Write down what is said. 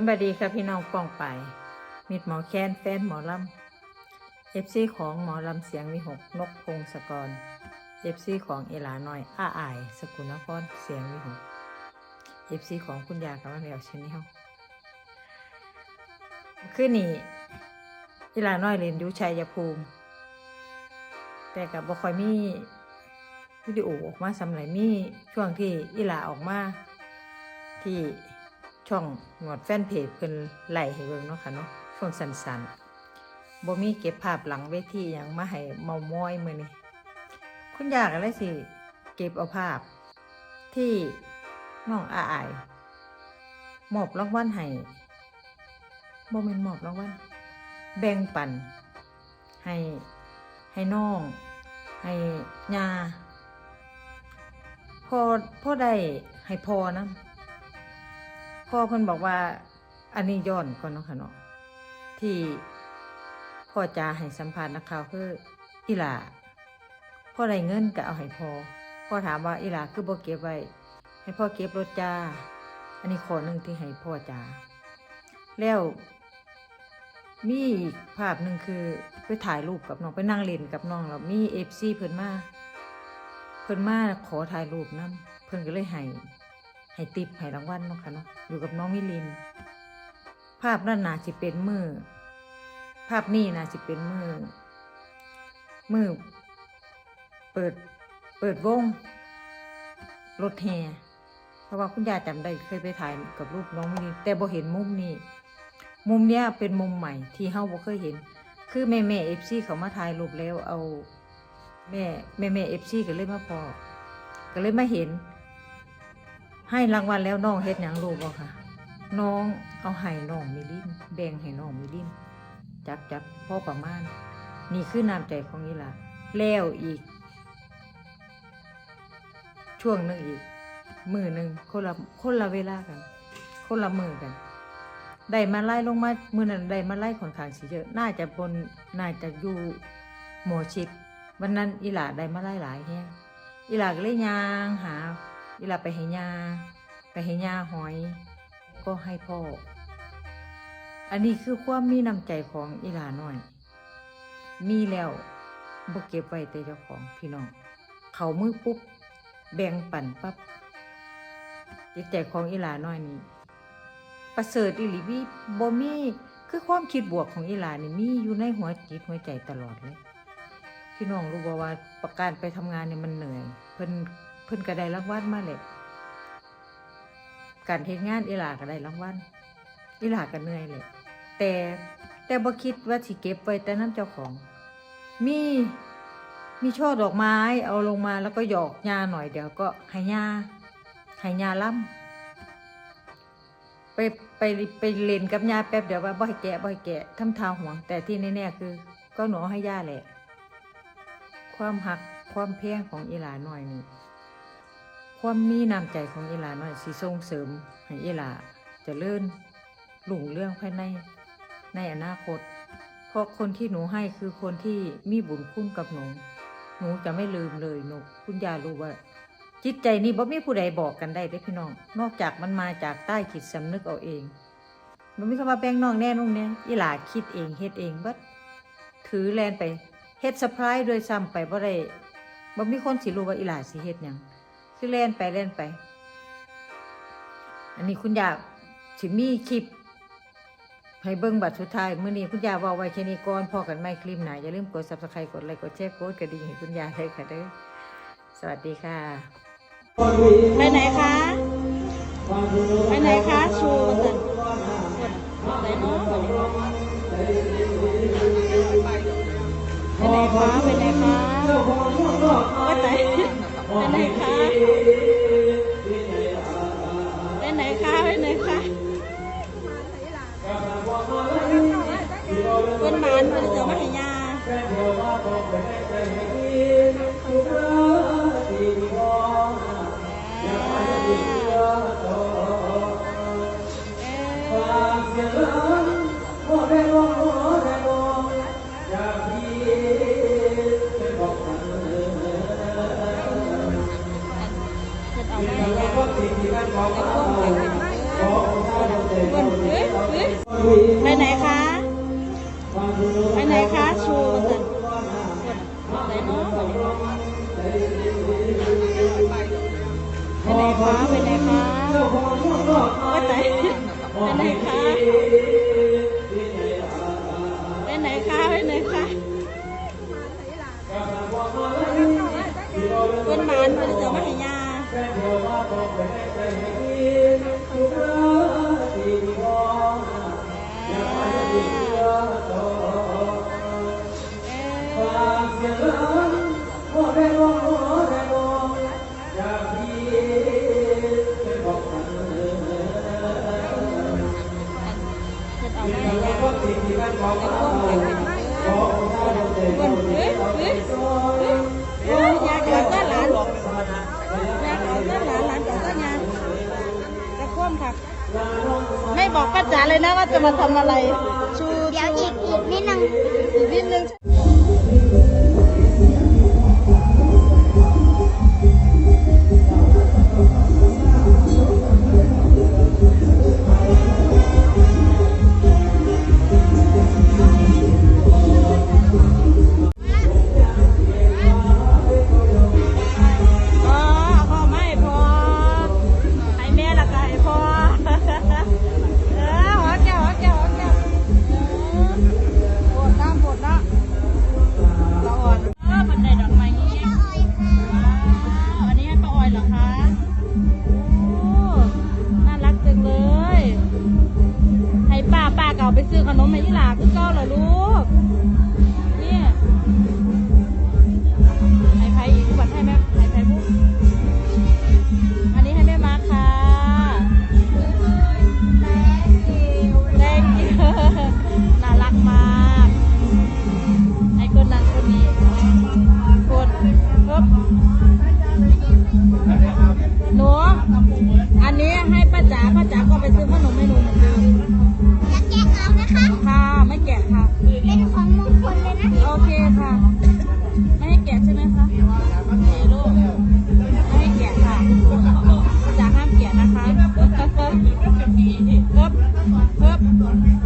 ำบายดีค่ะพี่น้องป้องไป มิดหมอแค้นแฟนหมอลำเอฟซีของหมอลำเสียงวิหกนกพงศกรเอฟซีของเอลาน้อยอ้าอาย สกุลนครเสียงวิหกเอฟซีของคุณยากับมันแล้วชนิดคือนี่เอลาน้อยเรียนอยุชัยภูมิ แต่กับบ่คอยมีวิดีโอออกมาสำหรับมีช่วงที่อีลาออกมาที่ ช่องหนวดแฟนเพจเพิ่นไล่ให้เบิ่งเนาะค่ะเนาะช่วงสั้นๆบ่มีเก็บภาพหลังเวทีหยังมาให้เมามอยมื้อนี้คุณอยากอะไรสิ เก็บเอาภาพ ที่น้องอาอายมอบรางวัลให้บ่แม่นมอบรางวัลแบ่งปัน ให้ให้น้อง ให้ยาพอพ่อได้ให้พอนะ พ่อเพิ่นบอกว่า อันนี้ย้อนก่อนเนาะค่ะเนาะที่พ่อจาให้สัมภาษณ์นักข่าวคืออีหลาพ่อได้เงินก็เอาให้พ่อพ่อถามว่าอีหลาคือบ่เก็บไว้ให้พ่อเก็บรถจ้า อันนี้ขอหนึ่งที่ให้พ่อจาแล้ว มีภาพหนึ่งคือไปถ่ายรูปกับน้องไปนั่งเล่นกับน้องแล้วมีเอฟซีเพิ่นมา เพิ่นมาขอถ่ายรูปนํเพิ่นก็เลยให้ ให้ติปให้รางวัลเนาะค่ะเนาะอยู่กับน้องมิลิน ภาพนั่นน่าสิเป็นมือภาพนี้น่าสิเป็นมือมือเปิดเปิดวงรถแห่เพราะว่าคุณยายจำได้เคยไปถ่ายกับรูปน้องมิลิน แต่บ่เห็นมุมนี้มุมเนี้ยเป็นมุมใหม่ที่เฮาบ่เคยเห็น คือแม่แม่เอฟซีเขามาถ่ายรูปแล้วเอาแม่แม่แม่เอฟซีก็เลยมาพอก็เลยมาเห็น ให้รางวัลแล้วน้องเฮ็ดหยังลูกบ่ค่ะ น้องเอาให้น้องมิลินแบ่งให้น้องมิลินจักจักพ่อประมาณ นี่คือน้ำใจของอีหลาแล้วอีก ช่วงหนึ่งอีก มือหนึ่งคนละคนละเวลากัน คนละมือกันได้มาไล่ลงมามือนั้นได้มาไล่ค่อนขางสิเยอะ น่าจะบนน่าจะอยู่หมอชิดวันนั้นอีหลาได้มาไล่หลายแฮงอีหลาก็เลยยางหา อีหลาไปให้ยาไปให้ยาหอย ก็ให้พ่อ อันนี้คือความมีน้ำใจของอีหลาน้อย มีแล้วบ่เก็บไว้แต่เจ้าของพี่น้อง เขามือปุ๊บ แบ่งปันปั๊บจิตใจของอีหลาน้อยนี่ประเสริฐอีหลีบีบ่มีคือความคิดบวกของอีหลานี่มีอยู่ในหัวจิตหัวใจตลอดเลย พี่น้องรู้บ่ว่าประการไปทำงานเนี่ยมันเหนื่อย เพิ่น พิ่นก็ได้รางวัลมาแหละการเฮ็ดงานอีหลาก็ได้รางวัลอีหลาก็เหนื่อยแหละแต่แต่บ่คิดว่าสิเก็บไว้แต่น้ำเจ้าของ มีมีช่อดอกไม้เอาลงมาแล้วก็หยอกยาหน่อยเดี๋ยวก็ให้ยาให้ยาล่ำไปไปไปเล่นกับยาแป๊บเดี๋ยวว่าบ่ให้แกะบ่ให้แกะทำทาห่วง แต่ที่แน่ๆคือ ก็หนูเอให้ย่าแหละ ความหักความเพียงของอีหลาหน่อยนี่ ความมีน้ำใจของอีหลาน่อยสิส่งเสริมให้อีหลาจะเลื่อนหลุ่งเรื่องภายใน ในอนาคต เพราะคนที่หนูให้คือคนที่มีบุญคุณกับหนู หนูจะไม่ลืมเลยหนูคุณยารู้ว่า จิตใจนี่บ่มีผู้ใดบอกกันได้เด้พี่น้อง นอกจากมันมาจากใต้จิตสำนึกเอาเองมันมีคำว่าแป้งน้องแน่นุ่งเนี่ยอีหลาคิดเองเฮ็ดเองบัดถือแลนไปเฮ็ดเซอร์ไพรส์โดยซ้ำไปบ่ได้บ่มีคนสิรู้ว่าอีหลาสิเฮ็ดหยัง คือแลนไปแลนไป อันนี้คุณยาสิมีคลิป ให้เบิ่งบัตรสุดท้ายมื้อนี้คุณยาว้าไว้แค่นี้ก่อนพอกันใหม่คลิปไหนอย่าลืมกด Subscribe กดไลค์กดแชร์กดกระดิ่งให้คุณยาเลยค่ะเด้อสวัสดีค่ะ ไปไหนคะไปไหนคะชูกันไปเนาะไปไหนคะไปไหนคะไปไหน ไปไหนคะไปไหนคะไปไหนคะคนหมานมันจะมาให้ยา คะไปไหนคะไปไหนไปไหนคะ ไม่บอกป้าจ๋าเลยนะว่าจะมาทำอะไรชูเดี๋ยวอีกอีกนิดนึงอีกนิดนึง ไปซื้อขนมให้ยี่หลาคือเก้าเหรอลูก เนี่ยให้ไผ่อีกบัตรให้แม่ให้ไผ่บุ๊กอันนี้ให้แม่มาค่ะ thank you น่ารักมากให้คนนั้นคนนี้คนปึ๊บหนูอันนี้ให้ป้าจ๋าป้าจ๋าก็ไปซื้อขนมให้หนูเหมือนเดิม นะ